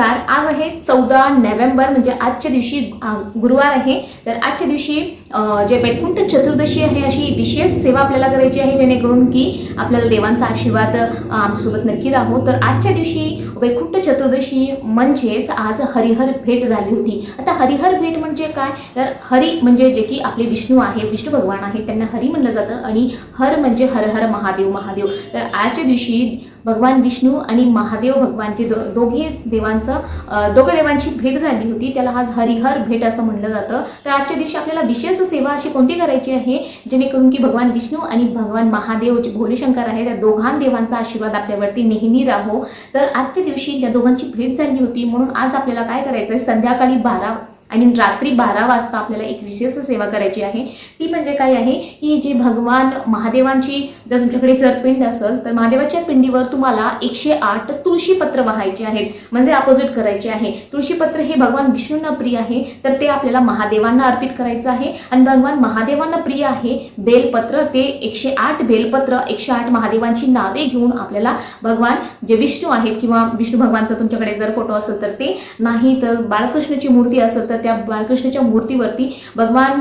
नमस्कार आज आहे चौदा नोव्हेंबर म्हणजे आजच्या दिवशी गुरुवार आहे. तर आजच्या दिवशी जे वैकुंठ चतुर्दशी आहे अशी विशेष सेवा आपल्याला करायची आहे जेणेकरून की आपल्याला देवांचा आशीर्वाद आमच्यासोबत नक्की राहो. तर आजच्या दिवशी वैकुंठ चतुर्दशी म्हणजेच आज हरिहर भेट झाली होती. आता हरिहर भेट म्हणजे काय? तर हरी म्हणजे जे की आपले विष्णू आहे विष्णू भगवान आहे त्यांना हरी म्हणलं जातं आणि हर म्हणजे हर हर महादेव महादेव. तर आजच्या दिवशी भगवान विष्णू आणि महादेव भगवानचे दो दोघे देवांचं दोघदेवांची दोघं देवांची भेट झाली होती. त्याला आज हरिहर भेट असं म्हणलं जातं. तर आजच्या दिवशी आपल्याला विशेष सेवा अशी कोणती करायची आहे? जेणेकरून की भगवान विष्णू आणि भगवान महादेव जे भोलेशंकर आहे त्या दोघां देवांचा आशीर्वाद आपल्यावरती नेहमी राहो. तर आजच्या दिवशी त्या दोघांची भेट झाली होती. म्हणून आज आपल्याला काय करायचं आहे संध्याकाळी बारा आणि रात्री बारा वाजता आपल्याला एक विशेष सेवा करायची आहे. ती म्हणजे काय आहे? की जे भगवान महादेवांची जर तुमच्याकडे जर पिंड असेल तर महादेवाच्या पिंडीवर तुम्हाला एकशे आठ तुळशीपत्र वाहायचे आहेत. म्हणजे अपोजिट करायचे आहे. तुळशीपत्र हे भगवान विष्णूंना प्रिय आहे तर ते आपल्याला महादेवांना अर्पित करायचं आहे. आणि भगवान महादेवांना प्रिय आहे बेलपत्र ते एकशे आठ बेलपत्र एकशे आठ महादेवांची नावे घेऊन आपल्याला भगवान जे विष्णू आहेत किंवा विष्णू भगवानचा तुमच्याकडे जर फोटो असेल तर ते. नाही तर बाळकृष्णाची मूर्ती असेल तर त्या बाळकृष्णाच्या मूर्तीवरती भगवान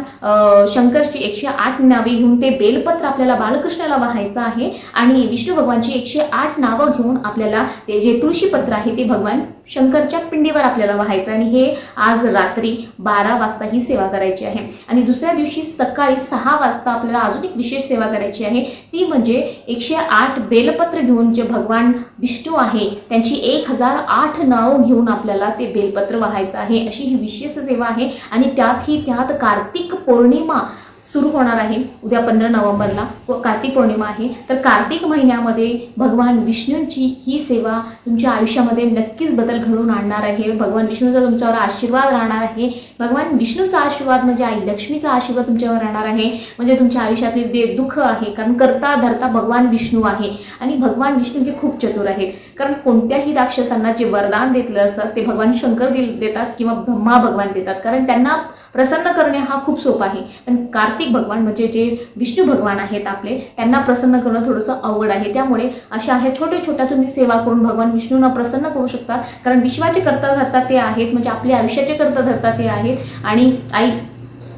शंकरची एकशे आठ नावे घेऊन ते बेलपत्र आपल्याला बाळकृष्णाला वाहायचं आहे आणि विष्णू भगवानची एकशे आठ नावं घेऊन आपल्याला ते जे तुळशीपत्र आहे ते भगवान शंकरच्या पिंडीवर आपल्याला व्हायचं आणि हे आज रात्री बारा वाजता ही सेवा करायची आहे. आणि दुसऱ्या दिवशी सकाळी सहा वाजता आपल्याला अजून एक विशेष सेवा करायची आहे. ती म्हणजे एकशे आठ बेलपत्र घेऊन जे भगवान विष्णू आहे त्यांची एक हजार आठ नावं घेऊन आपल्याला ते बेलपत्र व्हायचं आहे. अशी ही विशेष सेवा आहे. आणि त्यात ही त्यात कार्तिक पौर्णिमा सुरू होणार आहे. उद्या पंधरा नोव्हेंबरला कार्तिक पौर्णिमा आहे. तर कार्तिक महिन्यामध्ये भगवान विष्णूंची ही सेवा तुमच्या आयुष्यामध्ये नक्कीच बदल घडवून आणणार आहे. भगवान विष्णूचा तुमच्यावर आशीर्वाद राहणार आहे. भगवान विष्णूचा आशीर्वाद म्हणजे आई लक्ष्मीचा आशीर्वाद तुमच्यावर राहणार आहे. म्हणजे तुमच्या आयुष्यातील दे दुःख आहे कारण करता धरता भगवान विष्णू आहे. आणि भगवान विष्णू हे खूप चतुर आहेत कारण कोणत्याही राक्षसांना जे वरदान देतलं असतं ते भगवान शंकर देतात किंवा ब्रह्मा भगवान देतात. कारण त्यांना प्रसन्न करणे हा खूप सोपा आहे. पण कार्तिक भगवान म्हणजे जे विष्णू भगवान आहेत आपले त्यांना प्रसन्न करणं थोडंसं अवघड आहे. त्यामुळे अशा ह्या छोट्या छोट्या तुम्ही सेवा करून भगवान विष्णूंना प्रसन्न करू शकता. कारण विश्वाचे करता धरता ते आहेत म्हणजे आपल्या आयुष्याचे करता धरता ते आहेत. आणि आई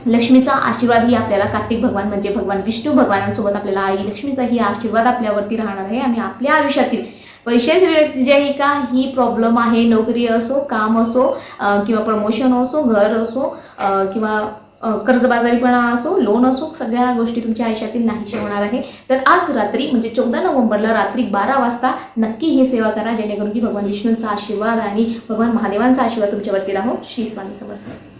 लक्ष्मीचा आशीर्वाद ही आपल्याला कार्तिक भगवान म्हणजे भगवान विष्णू भगवानांसोबत आपल्याला आई लक्ष्मीचाही आशीर्वाद आपल्यावरती राहणार आहे आणि आपल्या आयुष्यातील पैशाचे रिलेटेड जे का ही प्रॉब्लेम आहे. नोकरी असो काम असो किंवा प्रमोशन असो घर असो किंवा कर्जबाजारीपणा असो लोन असो सगळ्या गोष्टी तुमच्या आयुष्यातील नाहीशा होणार आहे. तर आज रात्री म्हणजे चौदा नोव्हेंबरला रात्री बारा वाजता नक्की ही सेवा करा जेणेकरून की भगवान विष्णूंचा आशीर्वाद आणि भगवान महादेवांचा आशीर्वाद तुमच्यावरती राहो. श्री स्वामी समर्थ.